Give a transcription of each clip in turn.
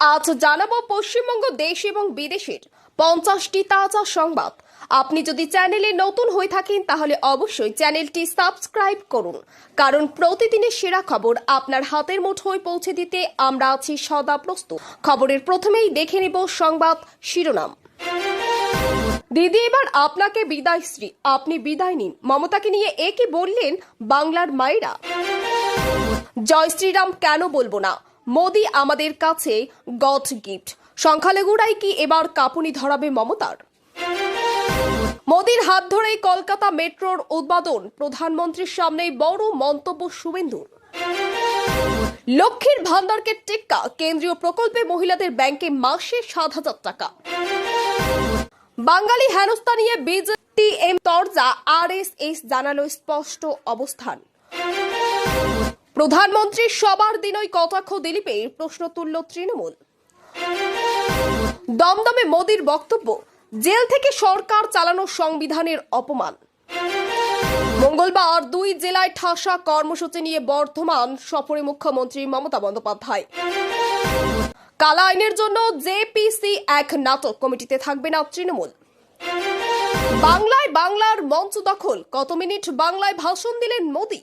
আজ জানাব পশ্চিমবঙ্গ দেশ এবং বিদেশের পঞ্চাশটি তাজা সংবাদ। আপনি যদি চ্যানেলে নতুন হয়ে থাকেন, তাহলে অবশ্যই চ্যানেলটি সাবস্ক্রাইব করুন। কারণ প্রতিদিনের সেরা খবর আপনার হাতের মুঠোয় পৌঁছে দিতে আমরা আছি সদা প্রস্তুত। খবরের প্রথমেই দেখে নেব সংবাদ শিরোনাম। দিদি, এবার আপনাকে বিদায় শ্রী। আপনি বিদায় নিন। মমতাকে নিয়ে একে বললেন বাংলার মায়েরা? জয় শ্রীরাম, কেন বলব না? মোদি আমাদের কাছে গড গিফট। সংখ্যালঘুরাই কি এবার কাপুনি ধরাবে মমতার? মোদির হাত ধরেই কলকাতা মেট্রোর উদ্বোধন, প্রধানমন্ত্রীর সামনে বড় মন্তব্য শুভেন্দুর। লক্ষ্মীর ভান্ডারকে টেক্কা, কেন্দ্রীয় প্রকল্পে মহিলাদের ব্যাংকে মাসে সাত হাজার টাকা। বাঙালি হেনস্থা নিয়ে বিজেপি এম তরজা আর এস জানালো স্পষ্ট অবস্থান। প্রধানমন্ত্রী সবার দিনই কটাক্ষ দিলীপের প্রশ্ন তুলল তৃণমূল। দমদমে মোদির বক্তব্য, জেল থেকে সরকার চালানো সংবিধানের অপমান। মঙ্গলবার দুই জেলায় ঠাসা কর্মসূচি নিয়ে বর্ধমান সফরে মুখ্যমন্ত্রী মমতা বন্দ্যোপাধ্যায়। কালা আইনের জন্য জেপিসি এক নাটক কমিটিতে থাকবে না তৃণমূল। বাংলায় বাংলার মঞ্চ দখল, কত মিনিট বাংলায় ভাষণ দিলেন মোদী?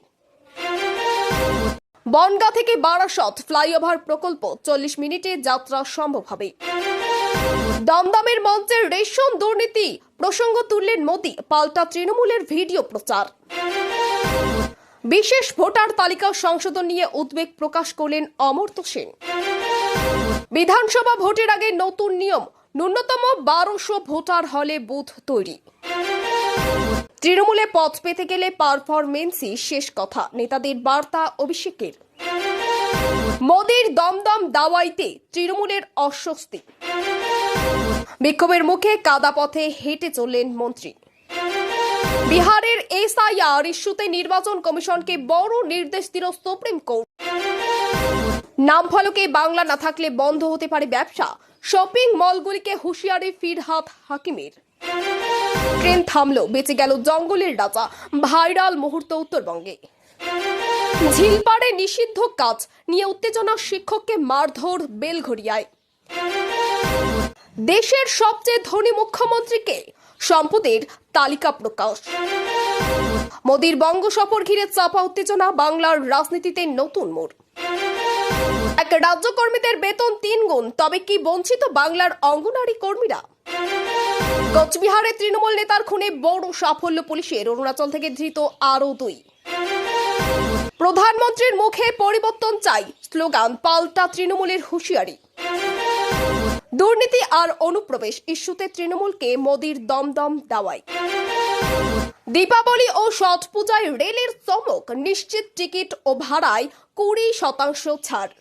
বনগা থেকে বারাসত ফ্লাইওভার প্রকল্প চল্লিশ মিনিটে যাত্রা সম্ভব হবে। দমদমের মঞ্চের রেশন দুর্নীতি প্রসঙ্গ তুললেন মোদী, পাল্টা তৃণমূলের ভিডিও প্রচার। বিশেষ ভোটার তালিকা সংশোধন নিয়ে উদ্বেগ প্রকাশ করলেন অমর্ত্য সেন। বিধানসভা ভোটের আগে নতুন নিয়ম, ন্যূনতম বারোশো ভোটার হলে বুথ তৈরি। তৃণমূলে পথ পেতে গেলে পারফরমেন্সই শেষ কথা। নেতাদের বার্তা অভিষেকের। মোদীর দমদম দাওয়াইতে তৃণমূলের অস্বস্তি। বিক্ষোভের মুখে কাদা পথে হেঁটে চললেন মন্ত্রী। বিহারের এসআইআর ইস্যুতে নির্বাচন কমিশনকে বড় নির্দেশ দিল সুপ্রিম কোর্ট। নাম ফলকে বাংলা না থাকলে বন্ধ হতে পারে ব্যবসা। শপিং মলগুলিকে হুঁশিয়ারি ফিরহাত হাকিমের। ট্রেন থামলো, বেঁচে গেল জঙ্গলের রাজা। ভাইরাল মুহূর্ত উত্তরবঙ্গে। ঝিলপাড়ে নিষিদ্ধ কাজ নিয়ে উত্তেজনা শিক্ষককে মারধর বেলঘরিয়ায় দেশের সবচেয়ে ধনী মুখ্যমন্ত্রীকে সম্পদের তালিকা প্রকাশ। মোদীর বঙ্গ সফর ঘিরে চাপা উত্তেজনা বাংলার রাজনীতিতে নতুন মোড়। এক রাজ্য কর্মীদের বেতন তিন গুণ, তবে কি বঞ্চিত বাংলার অঙ্গনারী কর্মীরা? কোচবিহারে তৃণমূল নেতার খুনে বড় সাফল্য পুলিশের। অরুণাচল থেকে ধৃত আরও দুই। প্রধানমন্ত্রীর মুখে পরিবর্তন চাই স্লোগান, পাল্টা তৃণমূলের হুঁশিয়ারি। দুর্নীতি আর অনুপ্রবেশ ইস্যুতে তৃণমূলকে মোদির দমদম দাওয়াই। দীপাবলি ও ছট পূজায় রেলের চমক, নিশ্চিত টিকিট ও ভাড়ায় কুড়ি শতাংশ ছাড়।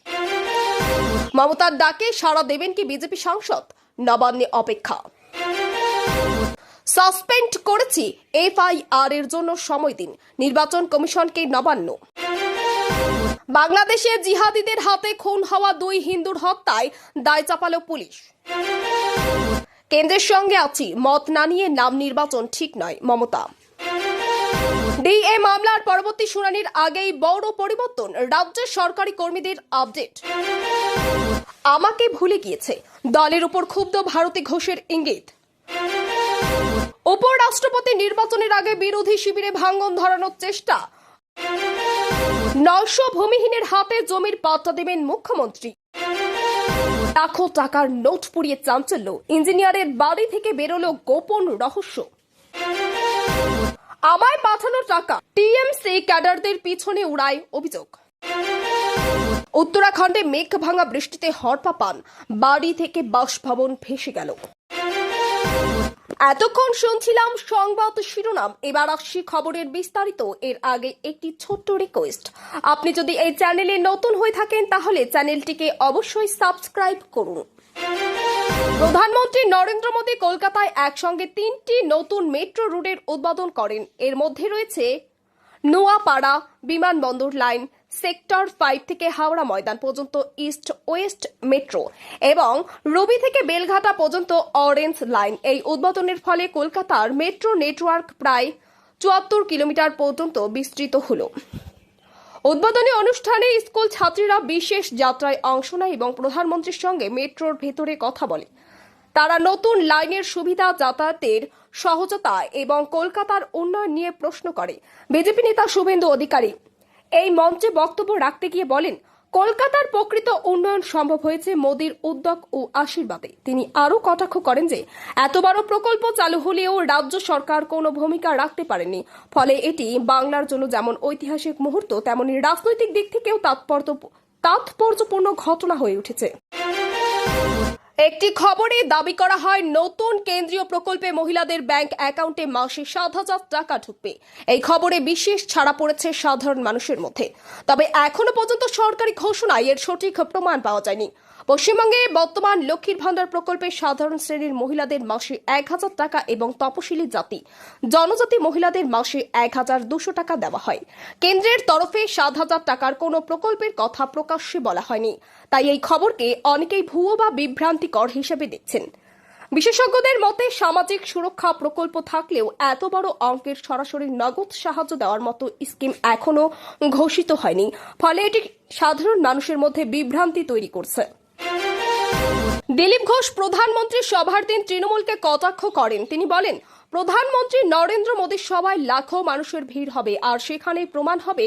মমতার ডাকে সাড়া দেবেন কি বিজেপি সাংসদ? নবান্নে অপেক্ষা। সাসপেন্ড করেছি এফআইআর এর জন্য সময় দিন। নির্বাচন কমিশনকে নবান্ন। বাংলাদেশে জিহাদিদের হাতে খুন হওয়া দুই হিন্দুর হত্যায় দায় চাপালো পুলিশ। কেন্দ্রের সঙ্গে আছি, মত না নিয়ে নাম নির্বাচন ঠিক নয়, মমতা। ডিএ মামলার পরবর্তী শুনানির আগেই বড় পরিবর্তন রাজ্যের সরকারি কর্মীদের আপডেট। আমাকে ভুলে গিয়েছে, দলের উপর ক্ষুব্ধ ভারতী ঘোষের ইঙ্গিত। উপরাষ্ট্রপতি নির্বাচনের আগে বিরোধী শিবিরে ভাঙ্গন ধরানোর চেষ্টা। নয়শো ভূমিহীনের হাতে জমির পাট্টা দেবেন মুখ্যমন্ত্রী। লাখো টাকার নোট পুড়িয়ে চাঞ্চল্য। ইঞ্জিনিয়ারের বাড়ি থেকে বেরোলো গোপন রহস্য। আমায় পাঠানো টাকা। টিএমসি ক্যাডারদের পিছনে উড়ায় অভিযোগ। উত্তরাখণ্ডে মেঘ ভাঙা বৃষ্টিতে হরপা পান। বাড়ি থেকে বাসভবন ভেসে গেল। এতক্ষণ শুনছিলাম সংবাদ শিরোনাম। এবার আসছি খবরের বিস্তারিত। এর আগে একটি ছোট্ট রিকোয়েস্ট আপনি যদি এই চ্যানেলে নতুন হয়ে থাকেন, তাহলে চ্যানেলটিকে অবশ্যই সাবস্ক্রাইব করুন। প্রধানমন্ত্রী নরেন্দ্র মোদী কলকাতায় একসঙ্গে তিনটি নতুন মেট্রো রুটের উদ্বোধন করেন। এর মধ্যে রয়েছে নোয়াপাড়া বিমানবন্দর লাইন সেক্টর ফাইভ থেকে হাওড়া ময়দান পর্যন্ত ইস্ট ওয়েস্ট মেট্রো এবং রবি থেকে বেলঘাটা পর্যন্ত অরেঞ্জ লাইন এই উদ্বোধনের ফলে কলকাতার মেট্রো নেটওয়ার্ক প্রায় চুয়াত্তর কিলোমিটার পর্যন্ত বিস্তৃত হলো। উদ্বোধনী অনুষ্ঠানে স্কুল ছাত্রীরা বিশেষ যাত্রায় অংশ নেয় এবং প্রধানমন্ত্রীর সঙ্গে মেট্রোর ভেতরে কথা বলে। তারা নতুন লাইনের সুবিধা যাতায়াতের সহজতা এবং কলকাতার উন্নয়ন নিয়ে প্রশ্ন করে। বিজেপি নেতা শুভেন্দু অধিকারী এই মঞ্চে বক্তব্য রাখতে গিয়ে বলেন, কলকাতার প্রকৃত উন্নয়ন সম্ভব হয়েছে মোদীর উদ্যোগ ও আশীর্বাদে। তিনি আরও কটাক্ষ করেন যে এত বড় প্রকল্প চালু হলেও রাজ্য সরকার কোনো ভূমিকা রাখতে পারেনি। ফলে এটি বাংলার জন্য যেমন ঐতিহাসিক মুহূর্ত, তেমনি রাজনৈতিক দিক থেকেও তাৎপর্য তাৎপর্যপূর্ণ ঘটনা হয়ে উঠেছে। একটি খবরে দাবি করা হয়, নতুন কেন্দ্রীয় প্রকল্পে মহিলাদের ব্যাংক অ্যাকাউন্টে মাসে সাত হাজার টাকা ঢুকবে। এই খবরে বিশেষ ছাড়া পড়েছে সাধারণ মানুষের মধ্যে। তবে এখনও পর্যন্ত সরকারি ঘোষণায় এর সঠিক প্রমাণ পাওয়া যায়নি। পশ্চিমবঙ্গে বর্তমান লক্ষ্মীর ভান্ডার প্রকল্পে সাধারণ শ্রেণির মহিলাদের মাসে এক হাজার টাকা এবং তপশিলি জাতি। জনজাতি মহিলাদের মাসে এক হাজার দুশো টাকা দেওয়া হয়। কেন্দ্রের তরফে সাত হাজার টাকার কোনো প্রকল্পের কথা প্রকাশ্যে বলা হয়নি। তাই এই খবরকে অনেকেই ভুয়ো বা বিভ্রান্তিকর হিসেবে দেখছেন। বিশেষজ্ঞদের মতে, সামাজিক সুরক্ষা প্রকল্প থাকলেও এত বড় অঙ্কের সরাসরি নগদ সাহায্য দেওয়ার মতো স্কিম এখনও ঘোষিত হয়নি। ফলে এটি সাধারণ মানুষের মধ্যে বিভ্রান্তি তৈরি করছে। দিলীপ ঘোষ প্রধানমন্ত্রী সভার দিন তৃণমূলকে কটাক্ষ করেন। তিনি বলেন, প্রধানমন্ত্রী নরেন্দ্র মোদীর সভায় লাখো মানুষের ভিড় হবে, আর সেখানে প্রমাণ হবে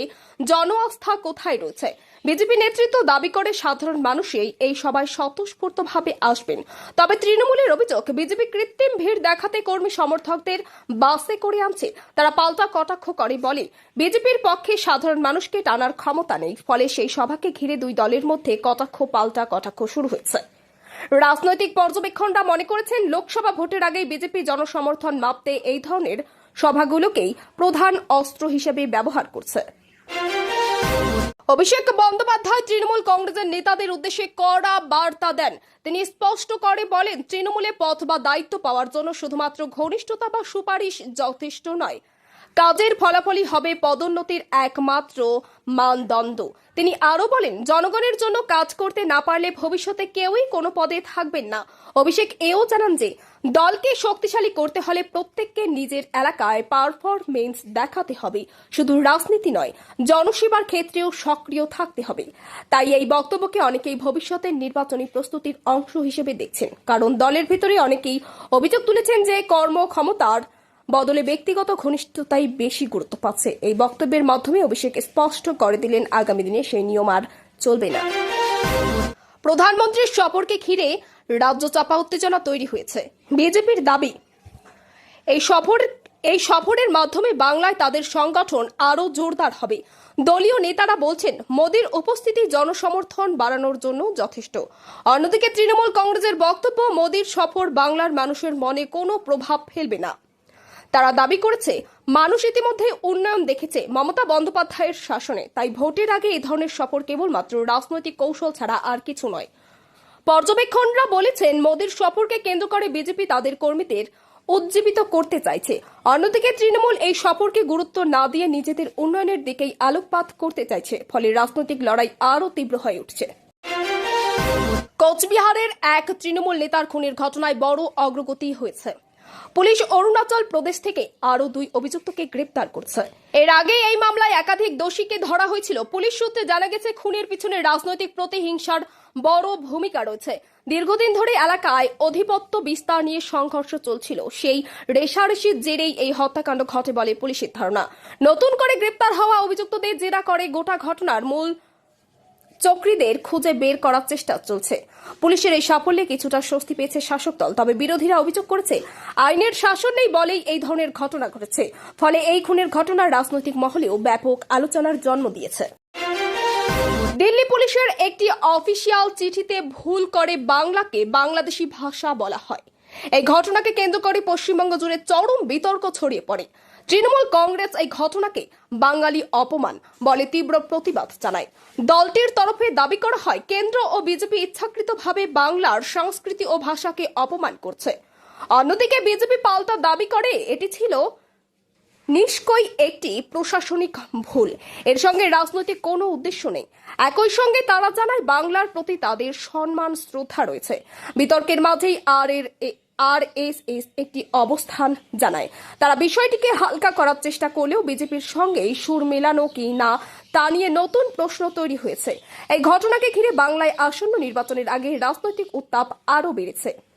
জন আস্থা কোথায় রয়েছে। বিজেপি নেতৃত্ব দাবি করে সাধারণ মানুষই এই সভায় স্বতঃস্ফূর্তভাবে আসবেন। তবে তৃণমূলের অভিযোগ, বিজেপি কৃত্রিম ভিড় দেখাতে কর্মী সমর্থকদের বাসে করে আনছে। তারা পাল্টা কটাক্ষ করে বলে বিজেপির পক্ষে সাধারণ মানুষকে টানার ক্ষমতা নেই। ফলে সেই সভাকে ঘিরে দুই দলের মধ্যে কটাক্ষ, পাল্টা কটাক্ষ শুরু হয়েছে। রাজনৈতিক পর্যবেক্ষণরা মনে করেছেন, লোকসভা ভোটের আগেই বিজেপি জনসমর্থন মাপতে এই ধরনের সভাগুলোকেই প্রধান অস্ত্র হিসেবে ব্যবহার করছে। অভিষেক বন্দ্যোপাধ্যায় তৃণমূল কংগ্রেসের নেতাদের উদ্দেশ্যে কড়া বার্তা দেন। তিনি স্পষ্ট করে বলেন, তৃণমূলে পথ বা দায়িত্ব পাওয়ার জন্য শুধুমাত্র ঘনিষ্ঠতা বা সুপারিশ যথেষ্ট নয়। কাজের ফলাফলই হবে পদোন্নতির একমাত্র মানদণ্ড। তিনি আরও বলেন, জনগণের জন্য কাজ করতে না পারলে ভবিষ্যতে কেউই কোনো পদে থাকবেন না। অভিষেক এও জানান যে, দলকে শক্তিশালী করতে হলে প্রত্যেককে নিজের এলাকায় পারফরমেন্স দেখাতে হবে। শুধু রাজনীতি নয়, জনসেবার ক্ষেত্রেও সক্রিয় থাকতে হবে। তাই এই বক্তব্যকে অনেকেই ভবিষ্যতের নির্বাচনী প্রস্তুতির অংশ হিসেবে দেখছেন। কারণ দলের ভিতরে অনেকেই অভিযোগ তুলেছেন যে কর্মক্ষমতার বদলে ব্যক্তিগত ঘনিষ্ঠতাই বেশি গুরুত্ব পাচ্ছে। এই বক্তব্যের মাধ্যমে অভিষেক স্পষ্ট করে দিলেন আগামী দিনে সেই নিয়ম আর চলবে না। প্রধানমন্ত্রীর সফরকে ঘিরে রাজ্য চাপা উত্তেজনা তৈরি হয়েছে। বিজেপির দাবি, এই সফর, এই সফরের মাধ্যমে বাংলায় তাদের সংগঠন আরও জোরদার হবে। দলীয় নেতারা বলছেন, মোদীর উপস্থিতি জনসমর্থন বাড়ানোর জন্য যথেষ্ট। অন্যদিকে তৃণমূল কংগ্রেসের বক্তব্য, মোদীর সফর বাংলার মানুষের মনে কোনো প্রভাব ফেলবে না। তারা দাবি করেছে, মানুষ ইতিমধ্যে উন্নয়ন দেখেছে মমতা বন্দ্যোপাধ্যায়ের শাসনে। তাই ভোটের আগে এই ধরনের সফর কেবলমাত্র রাজনৈতিক কৌশল ছাড়া আর কিছু নয়। পর্যবেক্ষণরা বলেছেন, মোদীর সফরকে কেন্দ্র করে বিজেপি তাদের কর্মীদের উজ্জীবিত করতে চাইছে। অন্যদিকে তৃণমূল এই সফরকে গুরুত্ব না দিয়ে নিজেদের উন্নয়নের দিকেই আলোকপাত করতে চাইছে, ফলে রাজনৈতিক লড়াই আরও তীব্র হয়ে উঠছে। কোচবিহারের এক তৃণমূল নেতার খুনের ঘটনায় বড় অগ্রগতি হয়েছে। পুলিশ অরুণাচল প্রদেশ থেকে আরও দুই অভিযুক্তকে গ্রেপ্তার করছে। এর আগে এই মামলায় একাধিক দোষীকে ধরা হয়েছিল। পুলিশ সূত্রে জানা গেছে, খুনের পিছনে রাজনৈতিক প্রতিহিংসার বড় ভূমিকা রয়েছে। দীর্ঘদিন ধরে এলাকায় অধিপত্য বিস্তার নিয়ে সংঘর্ষ চলছিল। সেই রেশারেশির জেরেই এই হত্যাকাণ্ড ঘটে বলে পুলিশের ধারণা। নতুন করে গ্রেপ্তার হওয়া অভিযুক্তদের জেরা করে গোটা ঘটনার মূল চক্রীদের খুঁজে বের করার চেষ্টা চলছে। পুলিশের এই সাফল্যে কিছুটা স্বস্তি পেয়েছে শাসক দল, তবে বিরোধীরা অভিযোগ করেছে, আইনের শাসন নেই বলেই এই ধরনের ঘটনা ঘটেছে। ফলে এই খুনের ঘটনা রাজনৈতিক মহলেও ব্যাপক আলোচনার জন্ম দিয়েছে। দিল্লি পুলিশের একটি অফিসিয়াল চিঠিতে ভুল করে বাংলাকে বাংলাদেশি ভাষা বলা হয়। এই ঘটনাকে কেন্দ্র করে পশ্চিমবঙ্গ জুড়ে চরম বিতর্ক ছড়িয়ে পড়ে। তৃণমূল কংগ্রেস এই ঘটনাকে বাঙালি অপমান বলে তীব্র প্রতিবাদ জানায়। দলটির তরফে দাবি করা হয়, কেন্দ্র ও বিজেপি ইচ্ছাকৃতভাবে বাংলার সংস্কৃতি ও ভাষাকে অপমান করছে। অন্যদিকে বিজেপি পাল্টা দাবি করে, এটি ছিল নিষ্কই একটি প্রশাসনিক ভুল। এর সঙ্গে রাজনৈতিক কোনো উদ্দেশ্য নেই। একই সঙ্গে তারা জানায়, বাংলার প্রতি তাদের সম্মান, শ্রদ্ধা রয়েছে। বিতর্কের মাঝেই আর এর আর এস এস একটি অবস্থান জানায়। তারা বিষয়টিকে হালকা করার চেষ্টা করলেও বিজেপির সঙ্গে সুর মেলানো কি না, তা নিয়ে নতুন প্রশ্ন তৈরি হয়েছে। এই ঘটনাকে ঘিরে বাংলায় আসন্ন নির্বাচনের আগে রাজনৈতিক উত্তাপ আরও বেড়েছে।